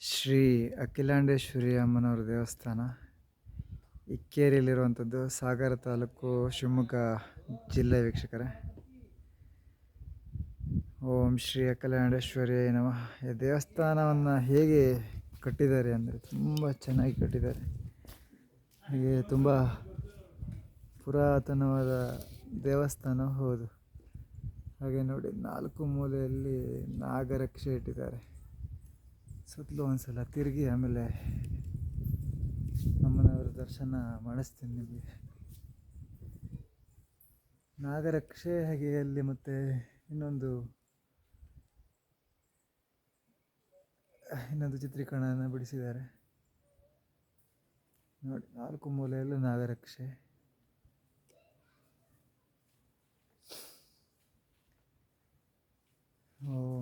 ಶ್ರೀ ಅಖಿಲಾಂಡೇಶ್ವರಿ ಅಮ್ಮನವರ ದೇವಸ್ಥಾನ, ಇಕ್ಕೇರಿಯಲ್ಲಿರುವಂಥದ್ದು ಸಾಗರ ತಾಲೂಕು ಶಿವಮೊಗ್ಗ ಜಿಲ್ಲೆ ವೀಕ್ಷಕರೇ. ಓಂ ಶ್ರೀ ಅಖಿಲಾಂಡೇಶ್ವರಿ ನಮಃ. ದೇವಸ್ಥಾನವನ್ನು ಹೇಗೆ ಕಟ್ಟಿದ್ದಾರೆ ಅಂದರೆ ತುಂಬ ಚೆನ್ನಾಗಿ ಕಟ್ಟಿದ್ದಾರೆ. ಹಾಗೆ ತುಂಬ ಪುರಾತನವಾದ ದೇವಸ್ಥಾನ ಹೌದು. ಹಾಗೆ ನೋಡಿ ನಾಲ್ಕು ಮೂಲೆಯಲ್ಲಿ ನಾಗರಕ್ಷೆ ಇಟ್ಟಿದ್ದಾರೆ. ಸುತ್ತಲೂ ಒಂದ್ಸಲ ತಿರುಗಿ ಆಮೇಲೆ ಅಮ್ಮನವರ ದರ್ಶನ ಮಾಡಿಸ್ತೀನಿ ನಿಮಗೆ. ನಾಗರಕ್ಷೆ ಹಾಗೆ ಅಲ್ಲಿ ಮತ್ತೆ ಇನ್ನೊಂದು ಇನ್ನೊಂದು ಚಿತ್ರೀಕರಣನ ಬಿಡಿಸಿದ್ದಾರೆ. ನೋಡಿ, ನಾಲ್ಕು ಮೂಲೆಯಲ್ಲೂ ನಾಗರಕ್ಷೆ.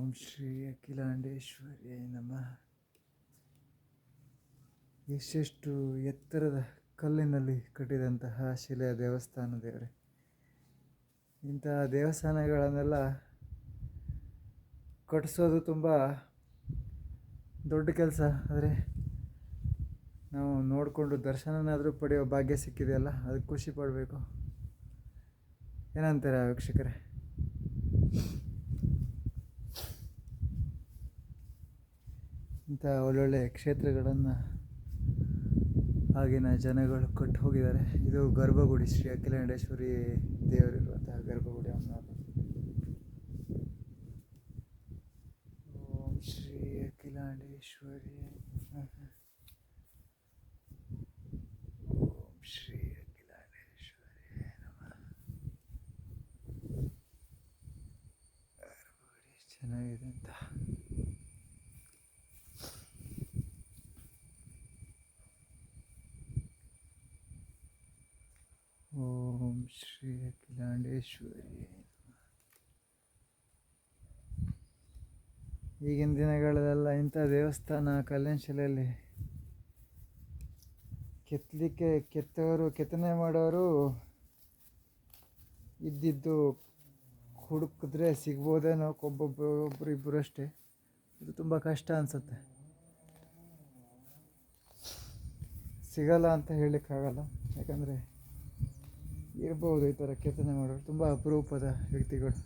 ಓಂ ಶ್ರೀ ಅಖಿಲಾಂಡೇಶ್ವರಿ ನಮಃ. ಎಷ್ಟೆಷ್ಟು ಎತ್ತರದ ಕಲ್ಲಿನಲ್ಲಿ ಕಟ್ಟಿದಂತಹ ಶಿಲೆಯ ದೇವಸ್ಥಾನ ದೇವರೇ. ಇಂತಹ ದೇವಸ್ಥಾನಗಳನ್ನೆಲ್ಲ ಕಟ್ಟಿಸೋದು ತುಂಬ ದೊಡ್ಡ ಕೆಲಸ. ಆದರೆ ನಾವು ನೋಡಿಕೊಂಡು ದರ್ಶನನಾದರೂ ಪಡೆಯೋ ಭಾಗ್ಯ ಸಿಕ್ಕಿದೆಯಲ್ಲ, ಅದಕ್ಕೆ ಖುಷಿ ಪಡಬೇಕು. ಏನಂತಾರೆ ವೀಕ್ಷಕರೇ? ಇಂಥ ಒಳ್ಳೊಳ್ಳೆ ಕ್ಷೇತ್ರಗಳನ್ನು ಆಗಿನ ಜನಗಳು ಕೊಟ್ಟು ಹೋಗಿದ್ದಾರೆ. ಇದು ಗರ್ಭಗುಡಿ ಶ್ರೀ ಅಖಿಲಾಂಡೇಶ್ವರಿ ದೇವರಿರುವಂತಹ ಗರ್ಭಗುಡಿ ಅನ್ನೋದು ಓಂ ಶ್ರೀ ಅಖಿಲಾಂಡೇಶ್ವರಿ. ಓಂ ಶ್ರೀ ಅಖಿಲಾಂಡೇಶ್ವರಿ. ಚೆನ್ನಾಗಿದೆ ಅಂತ ಓಂ ಶ್ರೀ ಅಖಿಲಾಂಡೇಶ್ವರಿ ಈಗಿನ ದಿನಗಳಲ್ಲೆಲ್ಲ ಇಂಥ ದೇವಸ್ಥಾನ ಶಿಲೆಯಲ್ಲಿ ಕೆತ್ತಲಿಕ್ಕೆ ಕೆತ್ತವರು, ಕೆತ್ತನೆ ಮಾಡೋರು ಇದ್ದಿದ್ದು ಹುಡುಕಿದ್ರೆ ಸಿಗ್ಬೋದೇನೋ ಒಬ್ಬೊಬ್ಬರು ಒಬ್ಬರು ಇಬ್ಬರು ಅಷ್ಟೇ. ಇದು ತುಂಬ ಕಷ್ಟ ಅನಿಸುತ್ತೆ. ಸಿಗಲ್ಲ ಅಂತ ಹೇಳಲಿಕ್ಕಾಗಲ್ಲ. ಯಾಕಂದರೆ ಇರ್ಬೋದು ಈ ಥರ ಕೆತ್ತನೆ ಮಾಡೋರು. ತುಂಬ ಅಪರೂಪದ ವ್ಯಕ್ತಿಗಳು.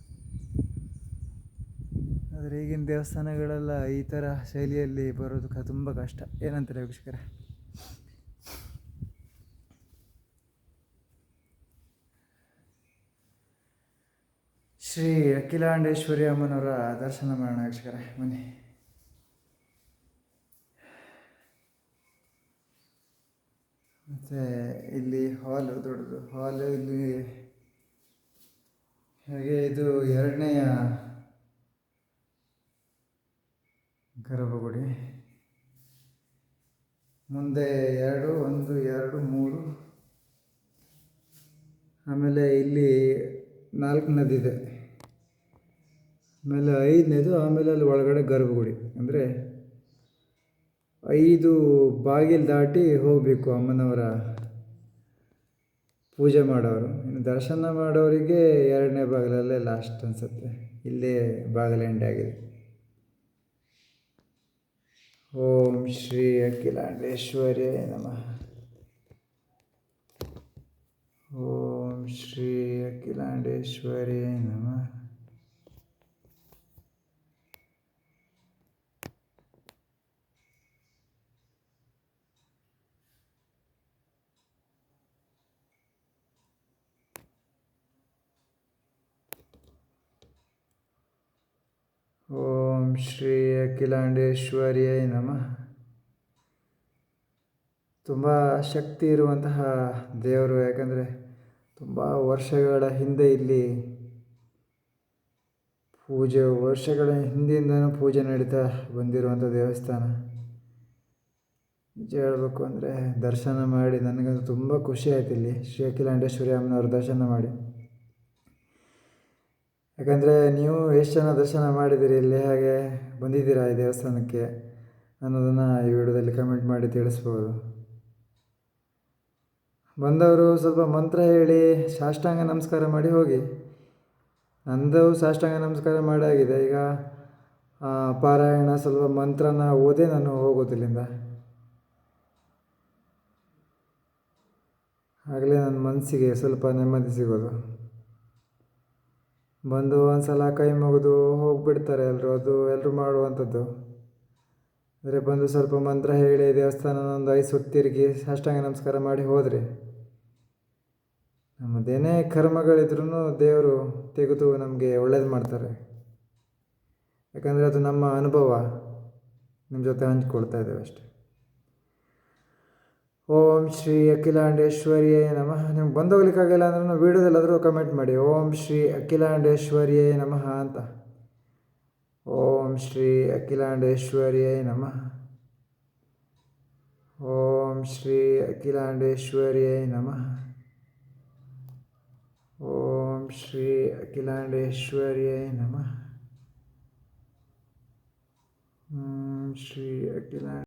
ಆದರೆ ಈಗಿನ ದೇವಸ್ಥಾನಗಳೆಲ್ಲ ಈ ಥರ ಶೈಲಿಯಲ್ಲಿ ಬರೋದು ಕ ತುಂಬ ಕಷ್ಟ. ಏನಂತಾರೆ ವೀಕ್ಷಕರೇ? ಶ್ರೀ ಅಖಿಲಾಂಡೇಶ್ವರಿ ಅಮ್ಮನವರ ದರ್ಶನ ಮಾಡೋಣ ವೀಕ್ಷಕರೇ. ಬನ್ನಿ. ಮತ್ತು ಇಲ್ಲಿ ಹಾಲು ದೊಡ್ಡದು. ಹಾಲು ಇಲ್ಲಿ ಹಾಗೆ ಇದು ಎರಡನೆಯ ಗರ್ಭಗುಡಿ. ಮುಂದೆ ಎರಡು, ಒಂದು, ಎರಡು, ಮೂರು. ಆಮೇಲೆ ಇಲ್ಲಿ ನಾಲ್ಕು ನದಿ ನಾಲ್ಕನೇದಿದೆ ಆಮೇಲೆ ಐದನೇದು, ಆಮೇಲೆ ಅಲ್ಲಿ ಒಳಗಡೆ ಗರ್ಭಗುಡಿ. ಅಂದರೆ ಐದು ಬಾಗಿಲು ದಾಟಿ ಹೋಗಬೇಕು ಅಮ್ಮನವರ ಪೂಜೆ ಮಾಡೋರು. ಇನ್ನು ದರ್ಶನ ಮಾಡೋರಿಗೆ ಎರಡನೇ ಬಾಗಿಲಲ್ಲೇ ಲಾಸ್ಟ್ ಅನಿಸುತ್ತೆ. ಇಲ್ಲೇ ಆಗಿದೆ. ಓಂ ಶ್ರೀ ಅಖಿಲಾಂಡೇಶ್ವರಿ ನಮಃ. ಓಂ ಶ್ರೀ ಅಖಿಲಾಂಡೇಶ್ವರಿ ನಮಃ. ಓಂ ಶ್ರೀ ಅಖಿಲಾಂಡೇಶ್ವರಿಯೇ ನಮಃ. ತುಂಬ ಶಕ್ತಿ ಇರುವಂತಹ ದೇವರು, ಯಾಕಂದರೆ ತುಂಬ ವರ್ಷಗಳ ಹಿಂದೆ ಇಲ್ಲಿ ಪೂಜೆ, ವರ್ಷಗಳ ಹಿಂದಿಂದನೂ ಪೂಜೆ ನಡೀತಾ ಬಂದಿರುವಂಥ ದೇವಸ್ಥಾನ. ನಿಜ ಹೇಳಬೇಕು ಅಂದರೆ ದರ್ಶನ ಮಾಡಿ, ನನಗಂತೂ ತುಂಬ ಖುಷಿ ಆಯ್ತು ಇಲ್ಲಿ. ಶ್ರೀ ಅಖಿಲಾಂಡೇಶ್ವರಿ ಅಮ್ಮನವ್ರ ದರ್ಶನ ಮಾಡಿ. ಯಾಕಂದರೆ ನೀವು ಎಷ್ಟು ಜನ ದರ್ಶನ ಮಾಡಿದ್ದೀರಿ ಇಲ್ಲಿ? ಹಾಗೆ ಬಂದಿದ್ದೀರಾ ಈ ದೇವಸ್ಥಾನಕ್ಕೆ? ಅನ್ನೋದನ್ನು ಈ ವಿಡಿಯೋದಲ್ಲಿ ಕಮೆಂಟ್ ಮಾಡಿ ತಿಳಿಸ್ಬೋದು. ಬಂದವರು ಸ್ವಲ್ಪ ಮಂತ್ರ ಹೇಳಿ ಸಾಷ್ಟಾಂಗ ನಮಸ್ಕಾರ ಮಾಡಿ ಹೋಗಿ. ನಂದು ಸಾಷ್ಟಾಂಗ ನಮಸ್ಕಾರ ಮಾಡಾಗಿದೆ. ಈಗ ಪಾರಾಯಣ ಸ್ವಲ್ಪ ಮಂತ್ರನ ಓದೇ ನಾನು ಹೋಗೋದಿಲ್ಲಿಂದ ಆಗಲೇ ನನ್ನ ಮನಸ್ಸಿಗೆ ಸ್ವಲ್ಪ ನೆಮ್ಮದಿ ಸಿಗೋದು. ಬಂದು ಒಂದು ಸಲ ಕೈ ಮುಗಿದು ಹೋಗಿಬಿಡ್ತಾರೆ ಎಲ್ಲರೂ ಅದು ಎಲ್ಲರೂ ಮಾಡುವಂಥದ್ದು. ಅಂದರೆ ಬಂದು ಸ್ವಲ್ಪ ಮಂತ್ರ ಹೇಳಿ ದೇವಸ್ಥಾನ ಒಂದು ಐದು ಸುತ್ತು ತಿರುಗಿ ಅಷ್ಟಾಂಗ ನಮಸ್ಕಾರ ಮಾಡಿ ಹೋದರೆ. ನಮ್ಮದೇನೇ ಕರ್ಮಗಳಿದ್ರೂ ದೇವರು ತೆಗೆದು ನಮಗೆ ಒಳ್ಳೇದು ಮಾಡ್ತಾರೆ. ಯಾಕಂದರೆ ಅದು ನಮ್ಮ ಅನುಭವ. ನಿಮ್ಮ ಜೊತೆ ಹಂಚ್ಕೊಳ್ತಾ ಇದ್ದೇವೆ ಅಷ್ಟೆ. ಓಂ ಶ್ರೀ ಅಖಿಲಾಂಡೇಶ್ವರಿಯೇ ನಮಃ. ನಿಮ್ಗೆ ಬಂದೋಗ್ಲಿಕ್ಕಾಗಿಲ್ಲ ಅಂದ್ರೂ ವೀಡಿಯೋದಲ್ಲಾದರೂ ಕಮೆಂಟ್ ಮಾಡಿ. ಓಂ ಶ್ರೀ ಅಖಿಲಾಂಡೇಶ್ವರಿಯೇ ನಮಃ ಅಂತ. ಓಂ ಶ್ರೀ ಅಖಿಲಾಂಡೇಶ್ವರಿಯೇ ನಮಃ. ಓಂ ಶ್ರೀ ಅಖಿಲಾಂಡೇಶ್ವರಿಯೇ ನಮಃ. ಓಂ ಶ್ರೀ ಅಖಿಲಾಂಡೇಶ್ವರಿಯೇ ನಮಃ. ಶ್ರೀ ಅಖಿಲಾಂಡ